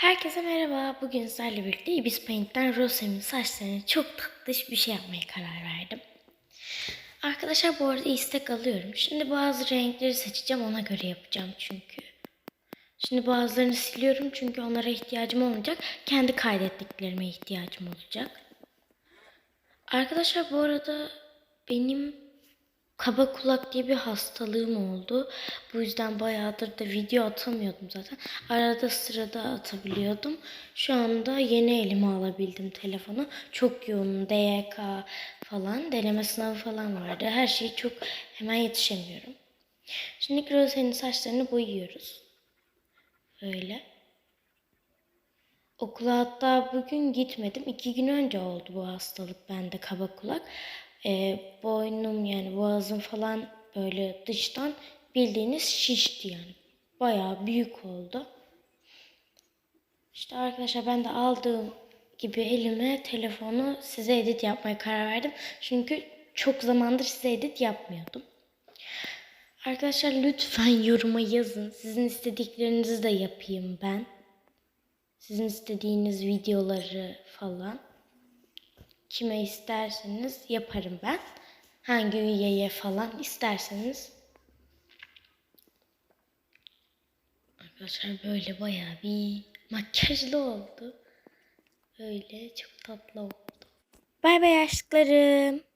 Herkese merhaba. Bugün sizlerle birlikte Ibis Paint'ten Rosem'in saçlarına çok tatlış bir şey yapmaya karar verdim. Arkadaşlar bu arada istek alıyorum. Şimdi bazı renkleri seçeceğim ona göre yapacağım çünkü. Şimdi bazılarını siliyorum çünkü onlara ihtiyacım olmayacak. Kendi kaydettiklerime ihtiyacım olacak. Arkadaşlar bu arada benim kaba kulak diye bir hastalığım oldu. Bu yüzden bayağıdır da video atamıyordum zaten. Arada sırada atabiliyordum. Şu anda yeni elime alabildim telefonu. Çok yoğun DYK falan deneme sınavı falan vardı. Her şeyi çok hemen yetişemiyorum. Şimdi Rose'nin saçlarını boyuyoruz. Öyle. Okula hatta bugün gitmedim. İki gün önce oldu bu hastalık bende kaba kulak. Ee, boynum yani boğazım falan böyle dıştan bildiğiniz şişti yani. Bayağı büyük oldu. İşte arkadaşlar ben de aldığım gibi elime telefonu size edit yapmaya karar verdim. Çünkü çok zamandır size edit yapmıyordum. Arkadaşlar lütfen yoruma yazın. Sizin istediklerinizi de yapayım ben. Sizin istediğiniz videoları falan. Kime isterseniz yaparım ben. Hangi üyeye falan isterseniz. Arkadaşlar böyle bayağı bir makyajlı oldu. Öyle çok tatlı oldu. Bay bay aşklarım.